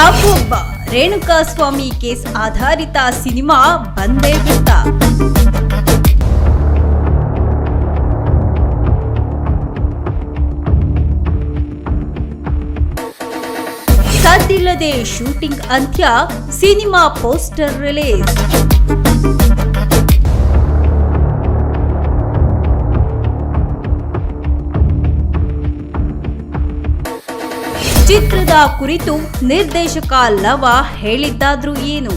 ಅಬ್ಬೊಬ್ಬ Renuka Swamy case ಆಧಾರಿತ cinema ಬಂದೇ ಬಿಟ್ಟ. ಸದ್ದಿಲ್ಲದೆ ಶೂಟಿಂಗ್ ಅಂತ್ಯ ಸಿನಿಮಾ ಪೋಸ್ಟರ್ ರಿಲೀಸ್. ಚಿತ್ರದ ಕುರಿತು ನಿರ್ದೇಶಕ ಲವ ಹೇಳಿದ್ದಾದ್ರೂ ಏನು?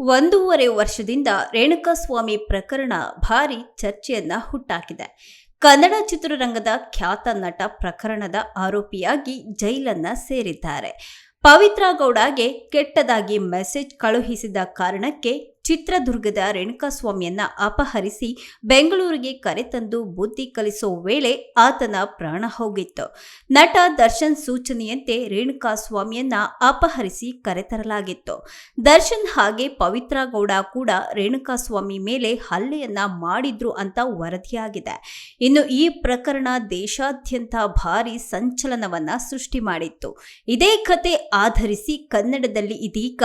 ಒಂದೂವರೆ ವರ್ಷದಿಂದ ರೇಣುಕಾಸ್ವಾಮಿ ಪ್ರಕರಣ ಭಾರಿ ಚರ್ಚೆಯನ್ನ ಹುಟ್ಟಾಕಿದೆ. ಕನ್ನಡ ಚಿತ್ರರಂಗದ ಖ್ಯಾತ ನಟ ಪ್ರಕರಣದ ಆರೋಪಿಯಾಗಿ ಜೈಲನ್ನ ಸೇರಿದ್ದಾರೆ. ಪವಿತ್ರ ಗೌಡಗೆ ಕೆಟ್ಟದಾಗಿ ಮೆಸೇಜ್ ಕಳುಹಿಸಿದ ಕಾರಣಕ್ಕೆ ಚಿತ್ರದುರ್ಗದ ರೇಣುಕಾಸ್ವಾಮಿಯನ್ನ ಅಪಹರಿಸಿ ಬೆಂಗಳೂರಿಗೆ ಕರೆತಂದು ಬುದ್ಧಿ ಕಲಿಸೋ ವೇಳೆ ಆತನ ಪ್ರಾಣ ಹೋಗಿತ್ತು. ನಟ ದರ್ಶನ್ ಸೂಚನೆಯಂತೆ ರೇಣುಕಾಸ್ವಾಮಿಯನ್ನ ಅಪಹರಿಸಿ ಕರೆತರಲಾಗಿತ್ತು ದರ್ಶನ್ ಹಾಗೆ ಪವಿತ್ರ ಗೌಡ ಕೂಡ ರೇಣುಕಾಸ್ವಾಮಿ ಮೇಲೆ ಹಲ್ಲೆಯನ್ನ ಮಾಡಿದ್ರು ಅಂತ ವರದಿಯಾಗಿದೆ. ಇನ್ನು ಈ ಪ್ರಕರಣ ದೇಶಾದ್ಯಂತ ಭಾರಿ ಸಂಚಲನವನ್ನ ಸೃಷ್ಟಿ ಮಾಡಿತ್ತು. ಇದೇ ಕತೆ ಆಧರಿಸಿ ಕನ್ನಡದಲ್ಲಿ ಇದೀಗ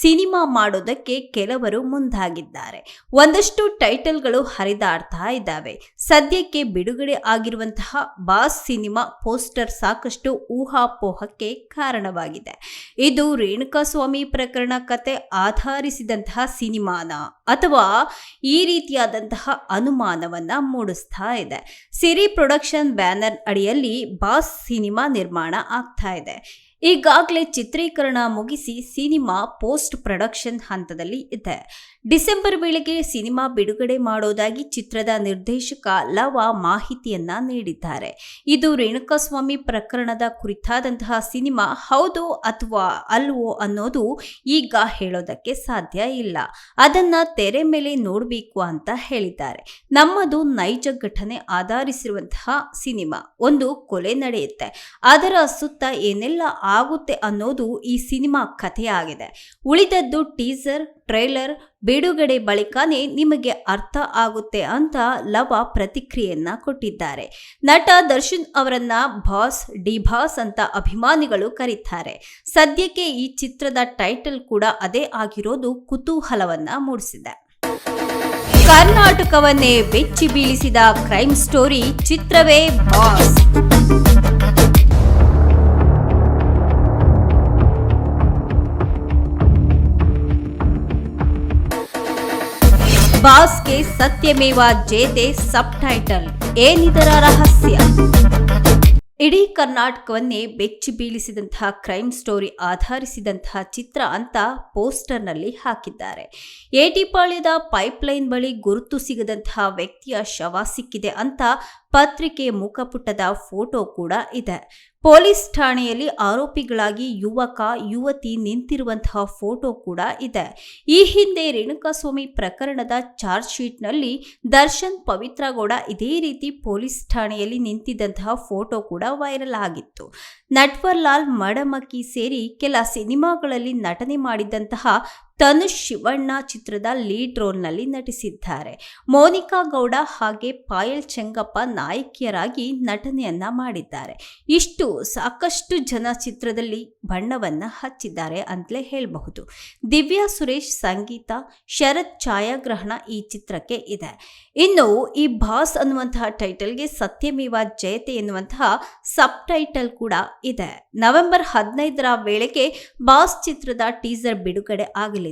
ಸಿನಿಮಾ ಮಾಡೋದಕ್ಕೆ ಕೆಲವರು ಮುಂದಾಗಿದ್ದಾರೆ. ಒಂದಷ್ಟು ಟೈಟಲ್ಗಳು ಹರಿದಾಡ್ತಾ ಇದ್ದಾವೆ. ಸದ್ಯಕ್ಕೆ ಬಿಡುಗಡೆ ಆಗಿರುವಂತಹ ಬಾಸ್ ಸಿನಿಮಾ ಪೋಸ್ಟರ್ ಸಾಕಷ್ಟು ಊಹಾಪೋಹಕ್ಕೆ ಕಾರಣವಾಗಿದೆ. ಇದು ರೇಣುಕಾಸ್ವಾಮಿ ಪ್ರಕರಣ ಕತೆ ಆಧರಿಸಿದಂತಹ ಸಿನಿಮಾನ ಅಥವಾ ಈ ರೀತಿಯಾದಂತಹ ಅನುಮಾನವನ್ನ ಮೂಡಿಸ್ತಾ ಇದೆ. ಸಿರಿ ಪ್ರೊಡಕ್ಷನ್ ಬ್ಯಾನರ್ ಅಡಿಯಲ್ಲಿ ಬಾಸ್ ಸಿನಿಮಾ ನಿರ್ಮಾಣ ಆಗ್ತಾ ಇದೆ. ಈಗಾಗಲೇ ಚಿತ್ರೀಕರಣ ಮುಗಿಸಿ ಸಿನಿಮಾ ಪೋಸ್ಟ್ ಪ್ರೊಡಕ್ಷನ್ ಹಂತದಲ್ಲಿ ಇದೆ. ಡಿಸೆಂಬರ್ ವೇಳೆಗೆ ಸಿನಿಮಾ ಬಿಡುಗಡೆ ಮಾಡೋದಾಗಿ ಚಿತ್ರದ ನಿರ್ದೇಶಕ ಲವ ಮಾಹಿತಿಯನ್ನ ನೀಡಿದ್ದಾರೆ. ಇದು ರೇಣುಕಾಸ್ವಾಮಿ ಪ್ರಕರಣದ ಕುರಿತಾದಂತಹ ಸಿನಿಮಾ ಹೌದು ಅಥವಾ ಅಲ್ವೋ ಅನ್ನೋದು ಈಗ ಹೇಳೋದಕ್ಕೆ ಸಾಧ್ಯ ಇಲ್ಲ. ಅದನ್ನ ತೆರೆ ಮೇಲೆ ನೋಡಬೇಕು ಅಂತ ಹೇಳಿದ್ದಾರೆ. ನಮ್ಮದು ನೈಜ ಘಟನೆ ಆಧರಿಸಿರುವಂತಹ ಸಿನಿಮಾ. ಒಂದು ಕೊಲೆ ನಡೆಯುತ್ತೆ. ಅದರ ಸುತ್ತ ಏನೆಲ್ಲ ಆಗುತ್ತೆ ಅನ್ನೋದು ಈ ಸಿನಿಮಾ ಕಥೆಯಾಗಿದೆ. ಉಳಿದದ್ದು ಟೀಸರ್ ಟ್ರೈಲರ್ ಬಿಡುಗಡೆ ಬಳಿಕನೇ ನಿಮಗೆ ಅರ್ಥ ಆಗುತ್ತೆ ಅಂತ ಲವ ಪ್ರತಿಕ್ರಿಯೆಯನ್ನ ಕೊಟ್ಟಿದ್ದಾರೆ. ನಟ ದರ್ಶನ್ ಅವರನ್ನ ಬಾಸ್, ಡಿ ಬಾಸ್ ಅಂತ ಅಭಿಮಾನಿಗಳು ಕರೀತಾರೆ. ಸದ್ಯಕ್ಕೆ ಈ ಚಿತ್ರದ ಟೈಟಲ್ ಕೂಡ ಅದೇ ಆಗಿರೋದು ಕುತೂಹಲವನ್ನ ಮೂಡಿಸಿದೆ. ಕರ್ನಾಟಕವನ್ನೇ ಬೆಚ್ಚಿ ಬೀಳಿಸಿದ ಕ್ರೈಮ್ ಸ್ಟೋರಿ ಚಿತ್ರವೇ ಬಾಸ್. ಬಾಸ್ಗೆ ಸತ್ಯಮೇವ ಜೇತೆ ಸಬ್ ಟೈಟಲ್ ಏನಿದರ ರಹಸ್ಯ? ಇಡೀ ಕರ್ನಾಟಕವನ್ನೇ ಬೆಚ್ಚಿ ಬೀಳಿಸಿದಂತಹ ಕ್ರೈಮ್ ಸ್ಟೋರಿ ಆಧರಿಸಿದಂತಹ ಚಿತ್ರ ಅಂತ ಪೋಸ್ಟರ್ನಲ್ಲಿ ಹಾಕಿದ್ದಾರೆ. ಏಟಿಪಾಳ್ಯದ ಪೈಪ್ಲೈನ್ ಬಳಿ ಗುರುತು ಸಿಗದಂತಹ ವ್ಯಕ್ತಿಯ ಶವ ಸಿಕ್ಕಿದೆ ಅಂತ ಪತ್ರಿಕೆ ಮುಖಪುಟದ ಫೋಟೋ ಕೂಡ ಇದೆ. ಪೊಲೀಸ್ ಠಾಣೆಯಲ್ಲಿ ಆರೋಪಿಗಳಾಗಿ ಯುವಕ, ಯುವತಿ ನಿಂತಿರುವಂತಹ ಫೋಟೋ ಕೂಡ ಇದೆ. ಈ ಹಿಂದೆ ರೇಣುಕಾಸ್ವಾಮಿ ಪ್ರಕರಣದ ಚಾರ್ಜ್ ಶೀಟ್ನಲ್ಲಿ ದರ್ಶನ್ ಪವಿತ್ರಗೌಡ ಇದೇ ರೀತಿ ಪೊಲೀಸ್ ಠಾಣೆಯಲ್ಲಿ ನಿಂತಿದ್ದಂತಹ ಫೋಟೋ ಕೂಡ ವೈರಲ್ ಆಗಿತ್ತು. ನಟ್ವರ್ಲಾಲ್ ಮಡಮಕ್ಕಿ ಸೇರಿ ಕೆಲ ಸಿನಿಮಾಗಳಲ್ಲಿ ನಟನೆ ಮಾಡಿದಂತಹ ತನುಷ್ ಶಿವಣ್ಣ ಚಿತ್ರದ ಲೀಡ್ ರೋಲ್ನಲ್ಲಿ ನಟಿಸಿದ್ದಾರೆ. ಮೋನಿಕಾ ಗೌಡ ಹಾಗೆ ಪಾಯಲ್ ಚೆಂಗಪ್ಪ ನಾಯಕಿಯರಾಗಿ ನಟನೆಯನ್ನ ಮಾಡಿದ್ದಾರೆ. ಇಷ್ಟು ಸಾಕಷ್ಟು ಜನ ಚಿತ್ರದಲ್ಲಿ ಬಣ್ಣವನ್ನು ಹಚ್ಚಿದ್ದಾರೆ ಅಂತಲೇ ಹೇಳಬಹುದು. ದಿವ್ಯಾ ಸುರೇಶ್ ಸಂಗೀತ, ಶರತ್ ಛಾಯಾಗ್ರಹಣ ಈ ಚಿತ್ರಕ್ಕೆ ಇದೆ. ಇನ್ನು ಈ ಬಾಸ್ ಅನ್ನುವಂತಹ ಟೈಟಲ್ಗೆ ಸತ್ಯಮೇವ ಜಯತೆ ಎನ್ನುವಂತಹ ಸಬ್ ಟೈಟಲ್ ಕೂಡ ಇದೆ. ನವೆಂಬರ್ ಹದಿನೈದರ ವೇಳೆಗೆ ಬಾಸ್ ಚಿತ್ರದ ಟೀಸರ್ ಬಿಡುಗಡೆ ಆಗಲಿದೆ.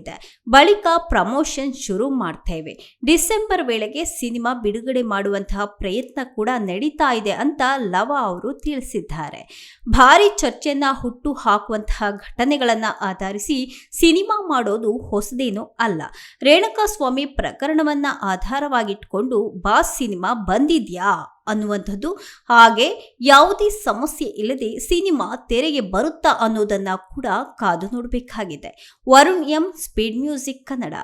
ಬಳಿಕ ಪ್ರಮೋಷನ್ ಶುರು ಮಾಡ್ತೇವೆ. ಡಿಸೆಂಬರ್ ವೇಳೆಗೆ ಸಿನಿಮಾ ಬಿಡುಗಡೆ ಮಾಡುವಂತಹ ಪ್ರಯತ್ನ ಕೂಡ ನಡೀತಾ ಇದೆ ಅಂತ ಲವ ಅವರು ತಿಳಿಸಿದ್ದಾರೆ. ಭಾರಿ ಚರ್ಚೆಯನ್ನ ಹುಟ್ಟು ಹಾಕುವಂತಹ ಘಟನೆಗಳನ್ನ ಆಧರಿಸಿ ಸಿನಿಮಾ ಮಾಡೋದು ಹೊಸದೇನೂ ಅಲ್ಲ. ರೇಣುಕಾಸ್ವಾಮಿ ಪ್ರಕರಣವನ್ನ ಆಧಾರವಾಗಿಟ್ಕೊಂಡು ಬಾಸ್ ಸಿನಿಮಾ ಬಂದಿದ್ಯಾ? ಅನ್ನುವಂಥದ್ದು. ಹಾಗೆ ಯಾವುದೇ ಸಮಸ್ಯೆ ಇಲ್ಲದೆ ಸಿನಿಮಾ ತೆರೆಗೆ ಬರುತ್ತಾ ಅನ್ನೋದನ್ನು ಕೂಡ ಕಾದು ನೋಡಬೇಕಾಗಿದೆ. Varun M speed music Kannada.